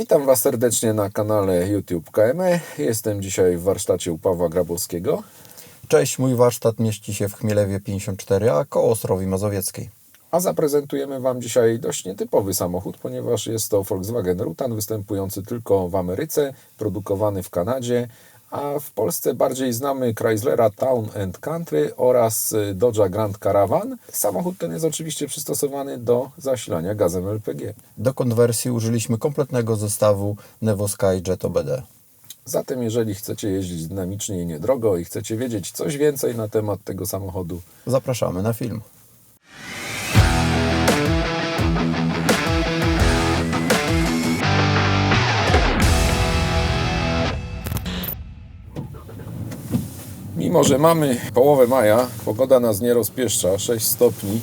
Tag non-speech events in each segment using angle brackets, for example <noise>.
Witam Was serdecznie na kanale YouTube KME. Jestem dzisiaj w warsztacie u Pawła Grabowskiego. Cześć, mój warsztat mieści się w Chmielewie 54, a koło Ostrowi Mazowieckiej. A zaprezentujemy Wam dzisiaj dość nietypowy samochód, ponieważ jest to Volkswagen Rutan występujący tylko w Ameryce, produkowany w Kanadzie, a w Polsce bardziej znamy Chryslera Town and Country oraz y, Dodge'a Grand Caravan. Samochód ten jest oczywiście przystosowany do zasilania gazem LPG. Do konwersji użyliśmy kompletnego zestawu Nevo Sky Jet OBD. Zatem jeżeli chcecie jeździć dynamicznie i niedrogo i chcecie wiedzieć coś więcej na temat tego samochodu, Zapraszamy na film. Mimo, że mamy połowę maja, pogoda nas nie rozpieszcza, 6 stopni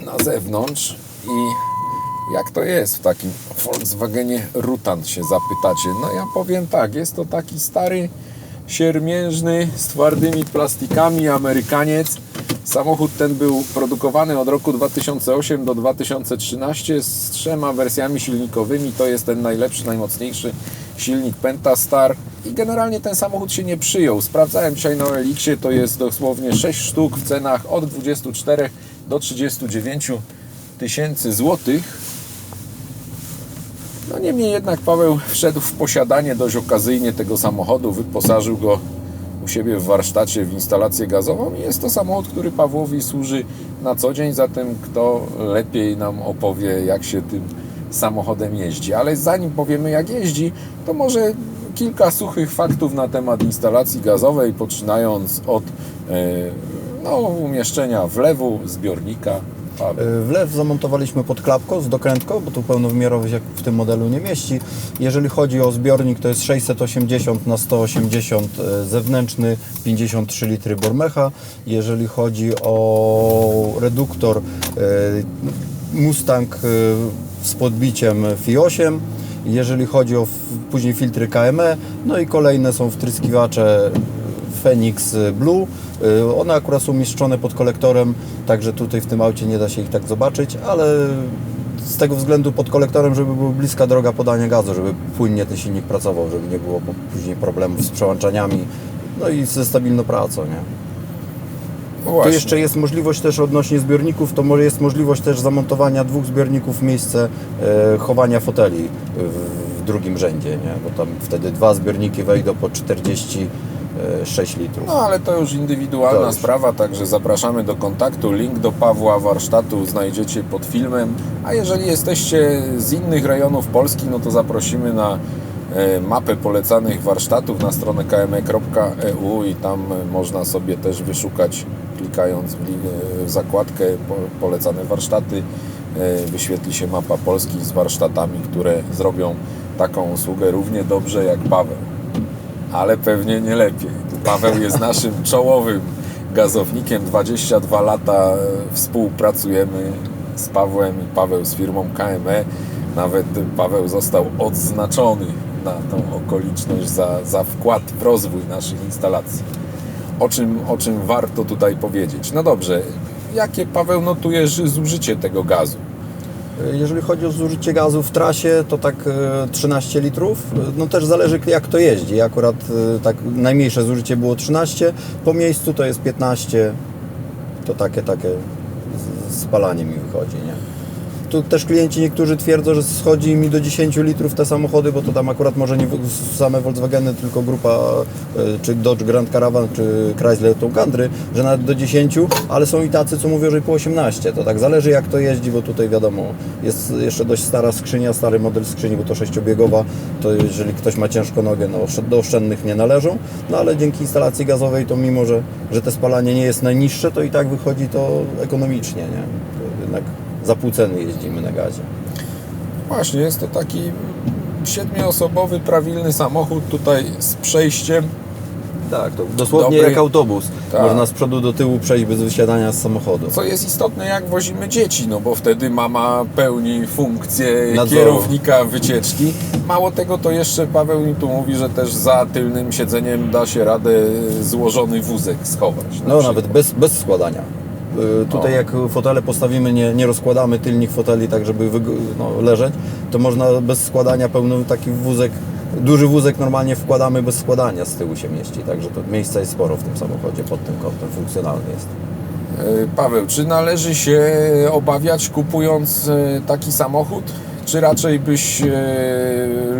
na zewnątrz i jak to jest w takim Volkswagenie Rutan się zapytacie? No ja powiem tak, jest to taki stary, siermiężny, z twardymi plastikami Amerykaniec. Samochód ten był produkowany od roku 2008 do 2013 z trzema wersjami silnikowymi. To jest ten najlepszy, najmocniejszy silnik Pentastar. I generalnie ten samochód się nie przyjął. Sprawdzałem dzisiaj na Elixie, to jest dosłownie 6 sztuk w cenach od 24 do 39 tysięcy złotych. No niemniej jednak Paweł wszedł w posiadanie dość okazyjnie tego samochodu, wyposażył go u siebie w warsztacie w instalację gazową i jest to samochód, który Pawłowi służy na co dzień, zatem kto lepiej nam opowie, jak się tym samochodem jeździ. Ale zanim powiemy, jak jeździ, to może kilka suchych faktów na temat instalacji gazowej, poczynając od e, no, umieszczenia wlewu, zbiornika. Wlew zamontowaliśmy pod klapką z dokrętką, bo tu pełnowymiarowy się w tym modelu nie mieści. Jeżeli chodzi o zbiornik, to jest 680 na 180 y, zewnętrzny, 53 litry Bormecha. Jeżeli chodzi o reduktor, Mustang z podbiciem FI8. Jeżeli chodzi o później filtry KME, no i kolejne są wtryskiwacze Phoenix Blue. Y, One akurat są umieszczone pod kolektorem, także tutaj w tym aucie nie da się ich tak zobaczyć, ale z tego względu pod kolektorem, żeby była bliska droga podania gazu, żeby płynnie ten silnik pracował, żeby nie było później problemów z przełączaniami, no i ze stabilną pracą, nie? No Tu jeszcze jest możliwość też odnośnie zbiorników, to może jest możliwość też zamontowania dwóch zbiorników w miejsce e, chowania foteli w, drugim rzędzie, nie? bo tam wtedy dwa zbiorniki wejdą po 46 litrów. No ale to już indywidualna To już. sprawa, także zapraszamy do kontaktu. Link do Pawła warsztatu znajdziecie pod filmem. A jeżeli jesteście z innych rejonów Polski, no to zaprosimy na e, mapę polecanych warsztatów na stronę kme.eu i tam e, można sobie też wyszukać, klikając w, e, zakładkę po- polecane warsztaty, e, wyświetli się mapa Polski z warsztatami, które zrobią taką usługę równie dobrze jak Paweł ale pewnie nie lepiej. Paweł jest naszym czołowym gazownikiem. 22 lata e, współpracujemy z Pawłem i Paweł z firmą KME. Nawet Paweł został odznaczony na tą okoliczność za, za wkład w rozwój naszych instalacji. O czym, o czym warto tutaj powiedzieć? No dobrze, jakie Paweł notujesz zużycie tego gazu? Jeżeli chodzi o zużycie gazu w trasie, to tak e, 13 litrów. No też zależy jak to jeździ. Akurat e, tak najmniejsze zużycie było 13, po miejscu to jest 15. To takie, takie spalanie mi wychodzi, nie? Tu też klienci niektórzy twierdzą, że schodzi mi do 10 litrów te samochody, bo to tam akurat może nie same Volkswageny, tylko grupa e, czy Dodge Grand Caravan, czy Chrysler Country, że nawet do 10, ale są i tacy, co mówią, że po 18. To tak zależy jak to jeździ, bo tutaj wiadomo, jest jeszcze dość stara skrzynia, stary model skrzyni, bo to sześciobiegowa, to jeżeli ktoś ma ciężko nogę, no do oszczędnych nie należą, no ale dzięki instalacji gazowej to mimo, że, że te spalanie nie jest najniższe, to i tak wychodzi to ekonomicznie, nie? To jednak za pół ceny jeździmy na gazie. Właśnie, jest to taki siedmioosobowy, prawilny samochód tutaj z przejściem. Tak, to dosłownie Dobry- jak autobus. Tak. Można z przodu do tyłu przejść bez wysiadania z samochodu. Co jest istotne, jak wozimy dzieci, no bo wtedy mama pełni funkcję Nadzoru. kierownika wycieczki. Mało tego, to jeszcze Paweł mi tu mówi, że też za tylnym siedzeniem da się radę złożony wózek schować. na No przykład. nawet bez, bez składania. Y, Tutaj O. jak fotele postawimy, nie, nie rozkładamy tylnych foteli tak, żeby no, leżeć, to można bez składania pełny taki wózek, duży wózek normalnie wkładamy bez składania, z tyłu się mieści, także to miejsca jest sporo w tym samochodzie, pod tym kątem funkcjonalny jest. E, Paweł, czy należy się obawiać kupując e, taki samochód? Czy raczej byś e,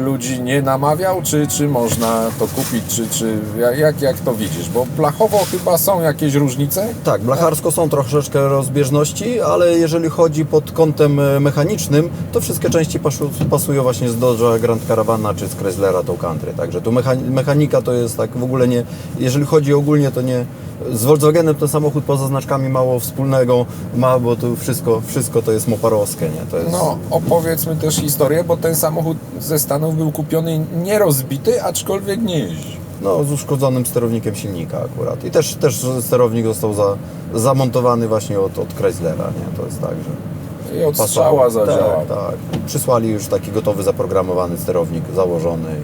ludzi nie namawiał, czy, czy można to kupić, czy, czy jak- jak, to widzisz? Bo blachowo chyba są jakieś różnice? Tak, blacharsko są troszeczkę rozbieżności, ale jeżeli chodzi pod kątem e, mechanicznym, to wszystkie części pasu- pasują właśnie z Dodge'a Grand Caravana czy z Chryslera Tow Country. Także tu mecha- mechanika to jest tak w ogóle nie, jeżeli chodzi ogólnie to nie, z Volkswagenem ten samochód poza znaczkami mało wspólnego ma, bo tu wszystko, wszystko to jest moparowskie, nie? To jest... No, opowiedzmy też historię, bo ten samochód ze Stanów był kupiony nierozbity, aczkolwiek nie jeździ. No, z uszkodzonym sterownikiem silnika akurat. I też, też sterownik został za, zamontowany właśnie od, od Chryslera, nie? To jest tak, że... I od strzała zadziała. Tak, tak. Przysłali już taki gotowy, zaprogramowany sterownik założony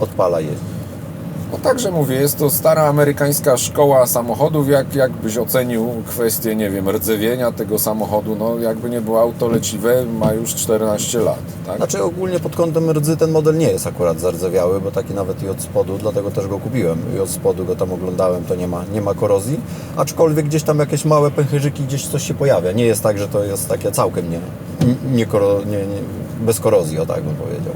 odpala jeździ. No także mówię, jest to stara amerykańska szkoła samochodów. Jak, jak byś ocenił kwestię, nie wiem, rdzewienia tego samochodu? No jakby nie było auto leciwe, ma już 14 lat, tak? Znaczy ogólnie pod kątem rdzy ten model nie jest akurat zardzewiały, bo taki nawet i od spodu, dlatego też go kupiłem. I od spodu go tam oglądałem, to nie ma, nie ma korozji. Aczkolwiek gdzieś tam jakieś małe pęcherzyki, gdzieś coś się pojawia. Nie jest tak, że to jest takie całkiem nie, nie, nie, nie bez korozji, o tak bym powiedział.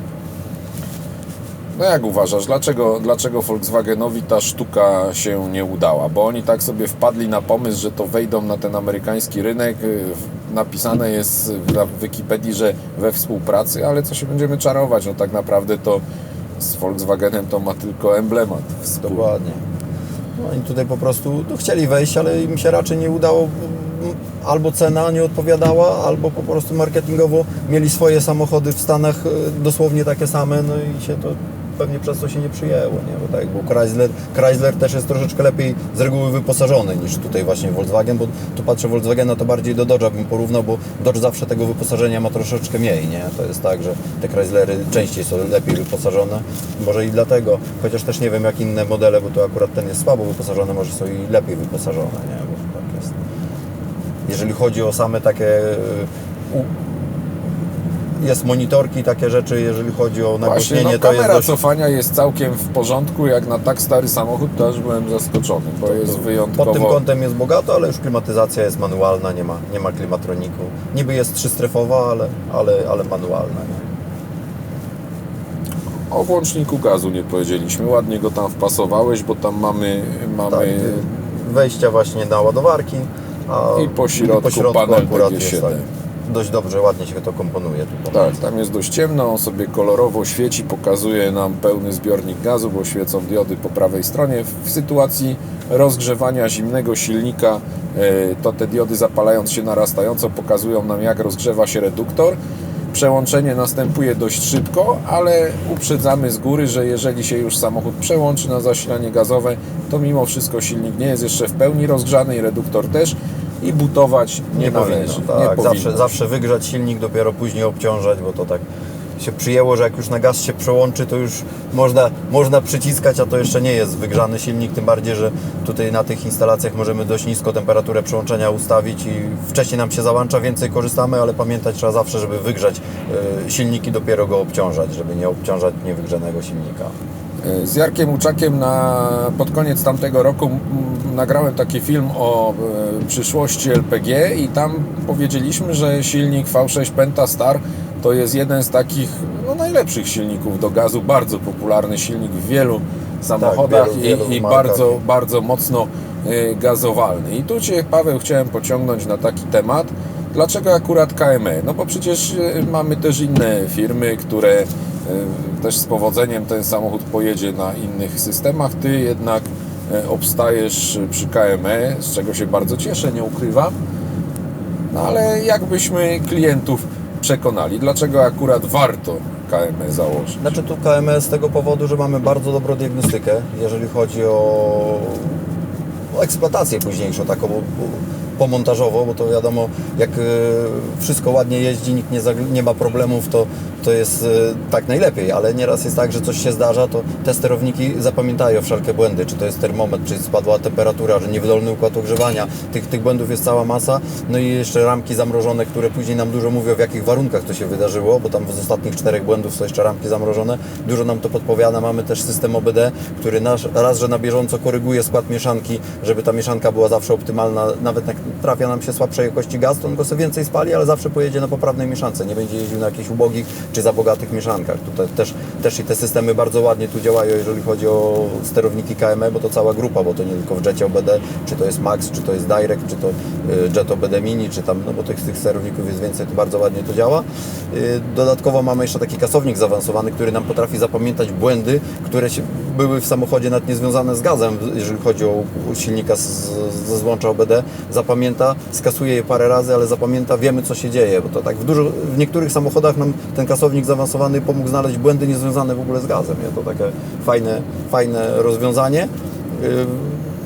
No jak uważasz, dlaczego, dlaczego Volkswagenowi ta sztuka się nie udała? Bo oni tak sobie wpadli na pomysł, że to wejdą na ten amerykański rynek. y, w- Napisane jest na Wikipedii, że we współpracy, ale co się będziemy czarować? No tak naprawdę to z Volkswagenem to ma tylko emblemat. wspólny. Dokładnie. No oni tutaj po prostu no, chcieli wejść, ale im się raczej nie udało. m, Albo cena nie odpowiadała, albo po prostu marketingowo mieli swoje samochody w Stanach e, dosłownie takie same, no i się to pewnie przez to się nie przyjęło, nie? Bo tak był Chrysler, Chrysler też jest troszeczkę lepiej z reguły wyposażony niż tutaj właśnie Volkswagen, bo tu patrzę Volkswagena to bardziej do Dodge'a bym porównał, bo Dodge zawsze tego wyposażenia ma troszeczkę mniej, nie? To jest tak, że te Chryslery częściej są lepiej wyposażone, może i dlatego, chociaż też nie wiem jak inne modele, bo to akurat ten jest słabo wyposażony, może są i lepiej wyposażone, nie? Bo tak jest. Jeżeli chodzi o same takie u, jest monitorki, takie rzeczy, jeżeli chodzi o Właśnie, nagłośnienie, no, to jest kamera dość... cofania jest całkiem w porządku, jak na tak stary samochód, to aż byłem zaskoczony, bo jest wyjątkowo... Pod tym kątem jest bogato, ale już klimatyzacja jest manualna, nie ma, nie ma klimatroniku. Niby jest trzystrefowa, ale, ale, ale manualna. Nie? O włączniku gazu nie powiedzieliśmy, ładnie go tam wpasowałeś, bo tam mamy, mamy Tak, wejścia właśnie na ładowarki. A I po środku panel akurat DG7. jest tak, dość dobrze, ładnie się to komponuje. Tu tak, tam jest dość ciemno, on sobie kolorowo świeci, pokazuje nam pełny zbiornik gazu, bo świecą diody po prawej stronie. W sytuacji rozgrzewania zimnego silnika, e, to te diody zapalając się narastająco pokazują nam jak rozgrzewa się reduktor. Przełączenie następuje dość szybko, ale uprzedzamy z góry, że jeżeli się już samochód przełączy na zasilanie gazowe, to mimo wszystko silnik nie jest jeszcze w pełni rozgrzany i reduktor też i butować nie, należy. powinno, nie tak, powinno zawsze, zawsze wygrzać silnik, dopiero później obciążać, bo to tak się przyjęło, że jak już na gaz się przełączy, to już można, można przyciskać, a to jeszcze nie jest wygrzany silnik, tym bardziej, że tutaj na tych instalacjach możemy dość nisko temperaturę przełączenia ustawić i wcześniej nam się załącza, więcej korzystamy, ale pamiętać trzeba zawsze, żeby wygrzać y, silnik i dopiero go obciążać, żeby nie obciążać niewygrzanego silnika. Z Jarkiem Uczakiem na, pod koniec tamtego roku nagrałem taki film o e, przyszłości LPG i tam powiedzieliśmy, że silnik V6 Pentastar to jest jeden z takich no, najlepszych silników do gazu, bardzo popularny silnik w wielu samochodach wielu- wielu i, i bardzo, bardzo mocno e, gazowalny. I tu Cię, Paweł, chciałem pociągnąć na taki temat. Dlaczego akurat KME? No bo przecież e, mamy też inne firmy, które e, też z powodzeniem ten samochód pojedzie na innych systemach. Ty jednak e, obstajesz przy KME, z czego się bardzo cieszę, nie ukrywam. No ale jakbyśmy klientów przekonali, dlaczego akurat warto KME założyć? Znaczy tu KMS z tego powodu, że mamy bardzo dobrą diagnostykę, jeżeli chodzi o, o eksploatację późniejszą taką, pomontażowo, bo to wiadomo, jak e, wszystko ładnie jeździ, nikt nie, nie ma problemów, to, to jest e, tak najlepiej, ale nieraz jest tak, że coś się zdarza, to te sterowniki zapamiętają wszelkie błędy, czy to jest termometr, czy spadła temperatura, że niewydolny układ ogrzewania, tych, tych błędów jest cała masa, no i jeszcze ramki zamrożone, które później nam dużo mówią, w jakich warunkach to się wydarzyło, bo tam z ostatnich czterech błędów są jeszcze ramki zamrożone, dużo nam to podpowiada, mamy też system OBD, który nasz, raz, że na bieżąco koryguje skład mieszanki, żeby ta mieszanka była zawsze optymalna, nawet jak trafia nam się słabszej jakości gaz, to on go sobie więcej spali, ale zawsze pojedzie na poprawnej mieszance, nie będzie jeździł na jakichś ubogich czy za bogatych mieszankach. Tutaj też, też i te systemy bardzo ładnie tu działają, jeżeli chodzi o sterowniki KME, bo to cała grupa, bo to nie tylko w Jetie OBD, czy to jest Max, czy to jest Direct, czy to y, Jet OBD Mini, czy tam, no bo tych, tych sterowników jest więcej, to bardzo ładnie to działa. Y, Dodatkowo mamy jeszcze taki kasownik zaawansowany, który nam potrafi zapamiętać błędy, które się, były w samochodzie nawet niezwiązane z gazem, jeżeli chodzi o silnika ze złącza OBD, zapamięta, skasuje je parę razy, ale zapamięta, wiemy co się dzieje, bo to tak w, dużo, w niektórych samochodach nam ten kasownik zaawansowany pomógł znaleźć błędy niezwiązane w ogóle z gazem, nie? to takie fajne, fajne rozwiązanie, Yy,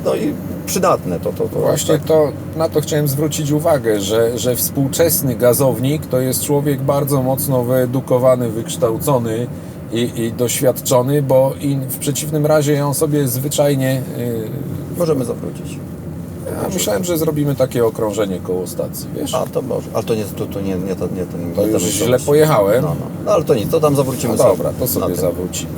no i przydatne to. to, to Właśnie tak. to, na to chciałem zwrócić uwagę, że, że współczesny gazownik to jest człowiek bardzo mocno wyedukowany, wykształcony i, i doświadczony, bo in, w przeciwnym razie on sobie zwyczajnie. Yy, Możemy zawrócić. Ja myślałem, że zrobimy takie okrążenie koło stacji, wiesz? A to może, ale to nie, to, to nie, nie, to, nie ten. To nie już ten źle pojechałem. No, no. no ale to nic, to tam zawrócimy No sobie. dobra, to sobie zawrócimy.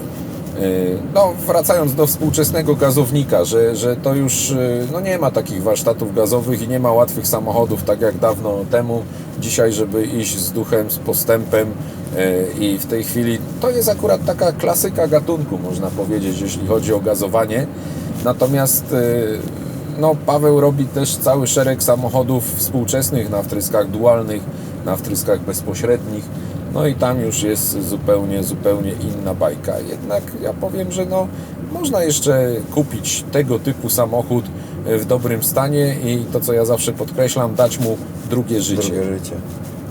Yy, No, wracając do współczesnego gazownika, że, że to już yy, no nie ma takich warsztatów gazowych i nie ma łatwych samochodów, tak jak dawno temu. Dzisiaj, żeby iść z duchem, z postępem yy, i w tej chwili to jest akurat taka klasyka gatunku, można powiedzieć, jeśli chodzi o gazowanie. Natomiast no, Paweł robi też cały szereg samochodów współczesnych na wtryskach dualnych, na wtryskach bezpośrednich. No i tam już jest zupełnie, zupełnie inna bajka. Jednak ja powiem, że no, można jeszcze kupić tego typu samochód w dobrym stanie i to, co ja zawsze podkreślam, dać mu drugie życie. Drugie życie.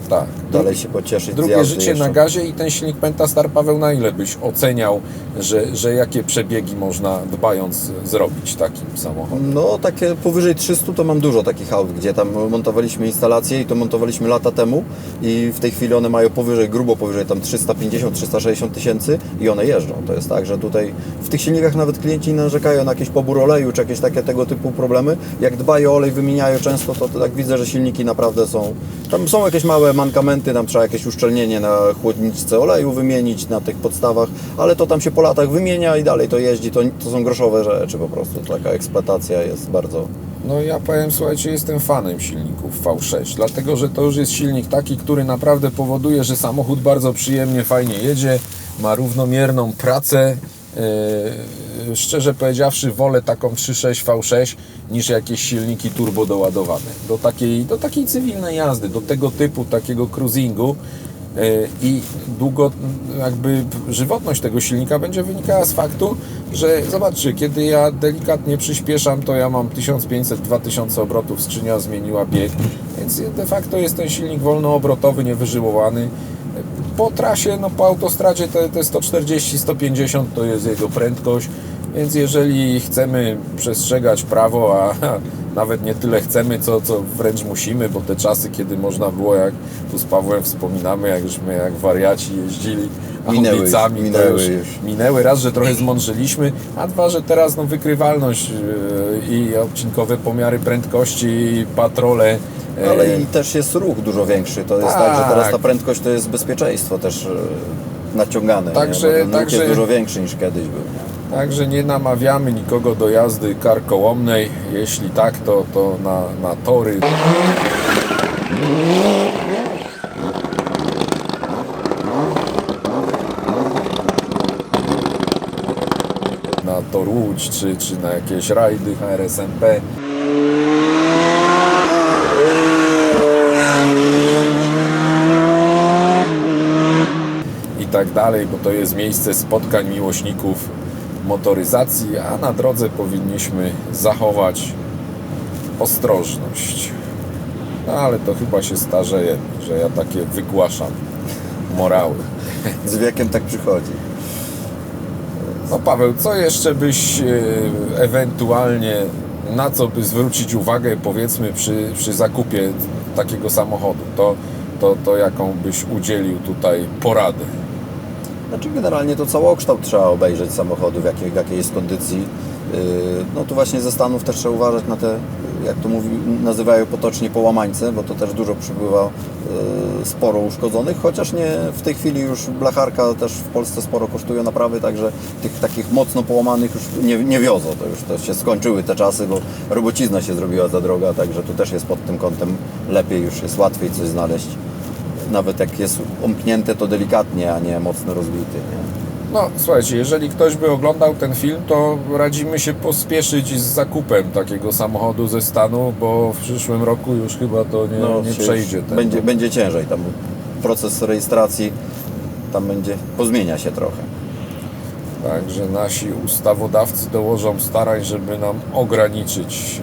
Tak. Dalej się pocieszyć z Drugie jazdy życie jeszcze. na gazie i ten silnik Pentastar Paweł na ile byś oceniał, że, że jakie przebiegi można dbając zrobić takim samochodem? No takie powyżej 300 to mam dużo takich aut, gdzie tam montowaliśmy instalacje i to montowaliśmy lata temu i w tej chwili one mają powyżej, grubo powyżej tam 350-360 tysięcy i one jeżdżą. To jest tak, że tutaj w tych silnikach nawet klienci narzekają na jakiś pobór oleju czy jakieś takie tego typu problemy. Jak dbają o olej, wymieniają często, to, to tak widzę, że silniki naprawdę są... Tam są jakieś małe mankamenty, tam trzeba jakieś uszczelnienie na chłodniczce oleju wymienić na tych podstawach, ale to tam się po latach wymienia i dalej to jeździ. To, to są groszowe rzeczy po prostu. Taka eksploatacja jest bardzo... No ja powiem, słuchajcie, jestem fanem silników V6, dlatego że to już jest silnik taki, który naprawdę powoduje, że samochód bardzo przyjemnie, fajnie jedzie, ma równomierną pracę. Yy, szczerze powiedziawszy, wolę taką 3.6 V6 niż jakieś silniki turbo doładowane. Do takiej, do takiej cywilnej jazdy, do tego typu, takiego cruisingu. Yy, I długo jakby żywotność tego silnika będzie wynikała z faktu, że zobaczcie, kiedy ja delikatnie przyspieszam, to ja mam 1500-2000 obrotów, skrzynia zmieniła bieg, więc de facto jest ten silnik wolnoobrotowy, niewyżyłowany. Po trasie, no po autostradzie te, te 140-150 to jest jego prędkość, więc jeżeli chcemy przestrzegać prawo, a <laughs> nawet nie tyle chcemy, co, co wręcz musimy, bo te czasy, kiedy można było, jak tu z Pawłem wspominamy, jak żeśmy jak wariaci jeździli Minęły ulicami, minęły już, minęły. Raz, że trochę zmądrzyliśmy, a dwa, że teraz no, wykrywalność yy, i odcinkowe pomiary prędkości, i patrole. Ale i też jest ruch dużo większy. To jest tak, że teraz ta Tak. prędkość to jest bezpieczeństwo też e, naciągane. Także- nie? Bo ten także- jest dużo większy niż kiedyś był. Także nie namawiamy nikogo do jazdy karkołomnej. Jeśli tak, to, to na, na tory. Na tor Łódź, czy, czy na jakieś rajdy HRSMP. Tak dalej, bo to jest miejsce spotkań miłośników motoryzacji, a na drodze powinniśmy zachować ostrożność. No ale to chyba się starzeje, że ja takie wygłaszam morały. Z wiekiem tak przychodzi. No Paweł, co jeszcze byś e, ewentualnie na co by zwrócić uwagę, powiedzmy, przy, przy zakupie takiego samochodu? To, to, to jaką byś udzielił tutaj poradę? Znaczy generalnie to całokształt trzeba obejrzeć samochodu, w jakiej, w jakiej jest kondycji. Yy, No tu właśnie ze Stanów też trzeba uważać na te, jak to mówi, nazywają potocznie połamańce, bo to też dużo przybywa yy, sporo uszkodzonych, chociaż nie w tej chwili już blacharka też w Polsce sporo kosztuje naprawy, także tych takich mocno połamanych już nie, nie wiozą. To już to się skończyły te czasy, bo robocizna się zrobiła za droga, także tu też jest pod tym kątem lepiej, już jest łatwiej coś znaleźć. Nawet jak jest omknięte, to delikatnie, a nie mocno rozbity. Nie? No, słuchajcie, jeżeli ktoś by oglądał ten film, to radzimy się pospieszyć z zakupem takiego samochodu ze stanu, bo w przyszłym roku już chyba to nie, nie No, się przejdzie. Ten, Będzie, będzie ciężej, tam proces rejestracji tam będzie, pozmienia się trochę. Także nasi ustawodawcy dołożą starań, żeby nam ograniczyć.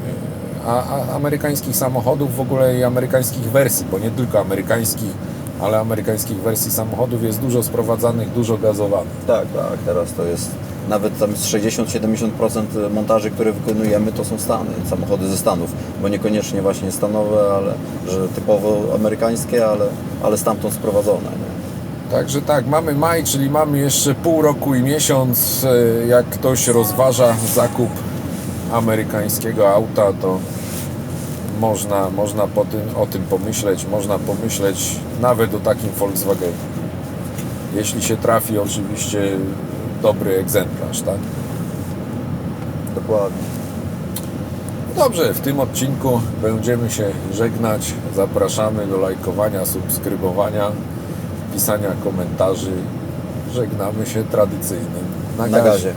e, A, a amerykańskich samochodów w ogóle i amerykańskich wersji, bo nie tylko amerykańskich, ale amerykańskich wersji samochodów jest dużo sprowadzanych, dużo gazowanych. Tak, tak, teraz to jest nawet tam z 60-70% montaży, które wykonujemy, to są Stany, samochody ze Stanów, bo niekoniecznie właśnie stanowe, ale że typowo amerykańskie, ale, ale stamtąd sprowadzone. Nie? Także tak, mamy maj, czyli mamy jeszcze pół roku i miesiąc. E, Jak ktoś rozważa zakup amerykańskiego auta, to można, można po tym, o tym pomyśleć, można pomyśleć nawet o takim Volkswagenie. Jeśli się trafi oczywiście dobry egzemplarz, tak? Dokładnie. Dobrze, w tym odcinku będziemy się żegnać. Zapraszamy do lajkowania, subskrybowania, pisania komentarzy. Żegnamy się tradycyjnym Na gazie.